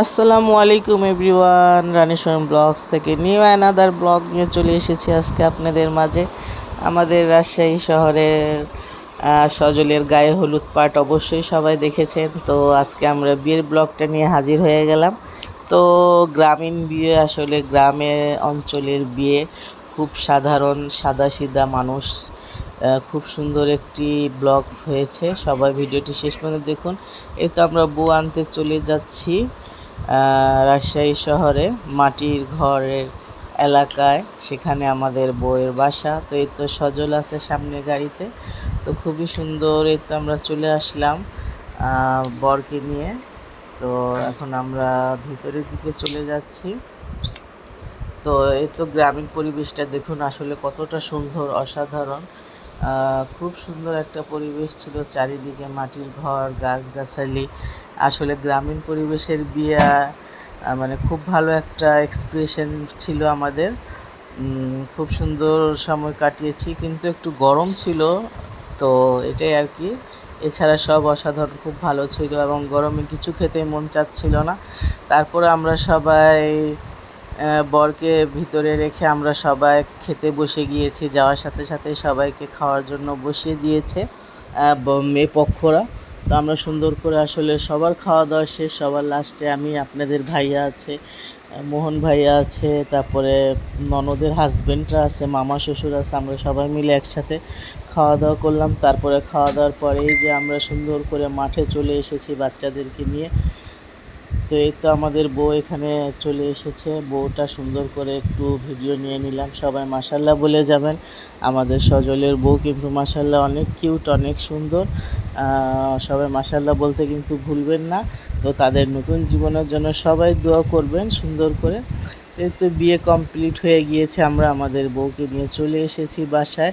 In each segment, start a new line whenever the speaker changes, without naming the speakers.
আসসালামু আলাইকুম everyone Ranishwaram blogs থেকে নিউ অ্যানাদার ব্লগ নিয়ে চলে এসেছি আজকে আপনাদের মাঝে। আমাদের রাজশাহী শহরের সজলের গায়ে হলুদ পাট অবশ্যই সবাই দেখেছেন। তো আজকে আমরা বিয়ের ব্লগটা নিয়ে হাজির হয়ে গেলাম। তো গ্রামীণ বিয়ে আসলে গ্রামের অঞ্চলের বিয়ে খুব সাধারণ সাদা সাদাসিধা মানুষ খুব সুন্দর একটি ব্লগ হয়েছে। সবাই ভিডিওটি শেষ পর্যন্ত দেখুন। এই তো আমরা বউ আনতে চলে যাচ্ছি। রাজশাহী শহরে মাটির ঘরের এলাকায়, সেখানে আমাদের বউয়ের বাসা। তো এই তো সজল আছে সামনে গাড়িতে। তো খুবই সুন্দর এই তো আমরা চলে আসলাম বরকে নিয়ে। তো এখন আমরা ভিতরের দিকে চলে যাচ্ছি। তো এই তো গ্রামীণ পরিবেশটা দেখুন আসলে কতটা সুন্দর, অসাধারণ। খুব সুন্দর একটা পরিবেশ ছিল চারিদিকে মাটির ঘর, গাছগাছালি। আসলে গ্রামীণ পরিবেশের বিয়ে মানে খুব ভালো একটা এক্সপ্রেশন ছিল আমাদের। খুব সুন্দর সময় কাটিয়েছি, কিন্তু একটু গরম ছিল, তো এটাই আর কি। এছাড়া সব অসাধারণ, খুব ভালো ছিল এবং গরমে কিছু খেতে মন চাচ্ছিল না। তারপরে আমরা সবাই বরকে ভিতরে রেখে আমরা সবাই খেতে বসে গিয়েছি। যাওয়ার সাথে সাথে সবাইকে খাওয়ার জন্য বসিয়ে দিয়েছে মেয়ে পক্ষরা। তো আমরা সুন্দর করে আসলে সবার খাওয়া দাওয়া শেষ। সবার লাস্টে আমি, আপনাদের ভাইয়া আছে মোহন ভাইয়া আছে, তারপরে ননদের হাজব্যান্ডরা আছে, মামা শ্বশুর আছে, আমরা সবাই মিলে একসাথে খাওয়া দাওয়া করলাম। তারপরে খাওয়া দাওয়ার পরেই যে আমরা সুন্দর করে মাঠে চলে এসেছি বাচ্চাদেরকে নিয়ে। তো এই তো আমাদের বউ এখানে চলে এসেছে। বউটা সুন্দর করে একটু ভিডিও নিয়ে নিলাম। সবাই মাসাল্লাহ বলে যাবেন। আমাদের সজলের বউ কিন্তু মাসাল্লাহ অনেক কিউট, অনেক সুন্দর। সবাই মাসাল্লাহ বলতে কিন্তু ভুলবেন না। তো তাদের নতুন জীবনের জন্য সবাই দোয়া করবেন সুন্দর করে। তো বিয়ে কমপ্লিট হয়ে গিয়েছে, আমরা আমাদের বউকে নিয়ে চলে এসেছি বাসায়।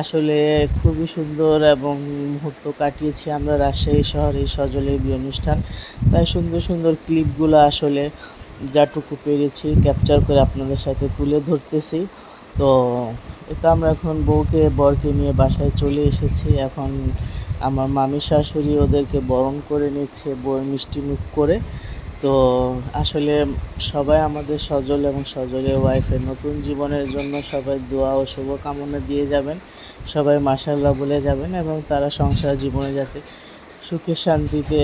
আসলে খুবই সুন্দর এবং মুহূর্ত কাটিয়েছি আমরা রাজশাহী শহরে সজলের বিয়ে অনুষ্ঠান তাই সুন্দর সুন্দর ক্লিপগুলো আসলে যাটুকু পেরেছি ক্যাপচার করে আপনাদের সাথে তুলে ধরতেছি। তো এটা আমরা এখন বউকে, বরকে নিয়ে বাসায় চলে এসেছি। এখন আমার মামি শাশুড়ি ওদেরকে বরণ করে নিচ্ছে, বউয়ের মিষ্টি মুখ করে। তো আসলে সবাই আমাদের সজল এবং সজলের ওয়াইফের নতুন জীবনের জন্য সবাই দোয়া ও শুভকামনা দিয়ে যাবেন। সবাই মাসাল্লাহ বলে যাবেন এবং তারা সংসার জীবনে যাতে সুখে শান্তিতে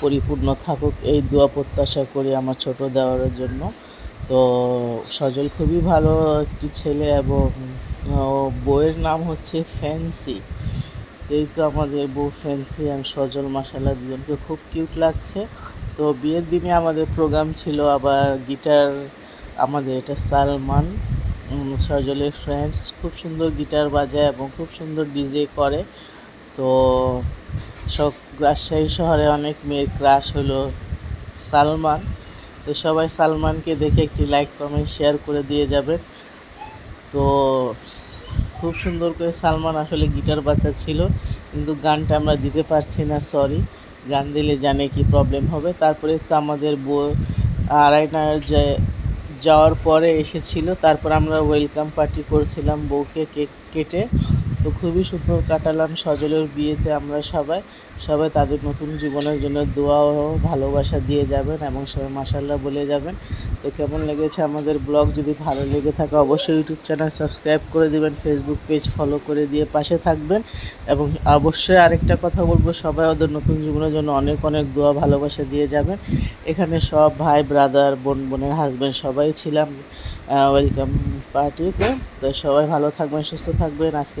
পরিপূর্ণ থাকুক, এই দোয়া প্রত্যাশা করি আমার ছোট দেওয়ারের জন্য। তো সজল খুবই ভালো একটি ছেলে এবং বইয়ের নাম হচ্ছে ফ্যান্সি এই তো আমাদের বউ ফ্যান্সি এবং সজল মাসাল্লাহ দুজনকে খুব কিউট লাগছে। তো বিয়ের দিনে আমাদের প্রোগ্রাম ছিল আবার গিটার আমাদের এটা সালমান সজলের ফ্রেন্ডস খুব সুন্দর গিটার বাজায় এবং খুব সুন্দর ডিজে করে। তো সব রাজশাহী শহরে অনেক মেয়ের ক্রাশ হলো সালমান। তো সবাই সালমানকে দেখে একটি লাইক কমেন্ট শেয়ার করে দিয়ে যাবেন তো খুব সুন্দর করে সালমান আসলে গিটার বাচ্চা ছিল কিন্তু গানটা আমরা দিতে পারছি না সরি গান দিলে জানে কি প্রবলেম হবে। তারপরে তো আমাদের বউ আড়াইনার যে যাওয়ার পরে এসেছিল, তারপর আমরা ওয়েলকাম পার্টি করছিলাম বউকে কেক কেটে। তো খুবই সুন্দর কাটালাম সজলের বিয়েতে আমরা সবাই। সবাই তাদের নতুন জীবনের জন্য দোয়া ও ভালোবাসা দিয়ে যাবেন এবং সবাই মাসাল্লাহ বলে যাবেন। তো কেমন লেগেছে আমাদের ব্লগ? যদি ভালো লেগে থাকে অবশ্যই ইউটিউব চ্যানেল সাবস্ক্রাইব করে দিবেন ফেসবুক পেজ ফলো করে দিয়ে পাশে থাকবেন এবং অবশ্যই আরেকটা কথা বলব, সবাই ওদের নতুন জীবনের জন্য অনেক অনেক দোয়া ভালোবাসা দিয়ে যাবেন। এখানে সব ভাই ব্রাদার বোন, বোনের হাজব্যান্ড সবাই ছিলাম ওয়েলকাম পার্টিতে তো। সবাই ভালো থাকবেন, সুস্থ থাকবেন। আজকে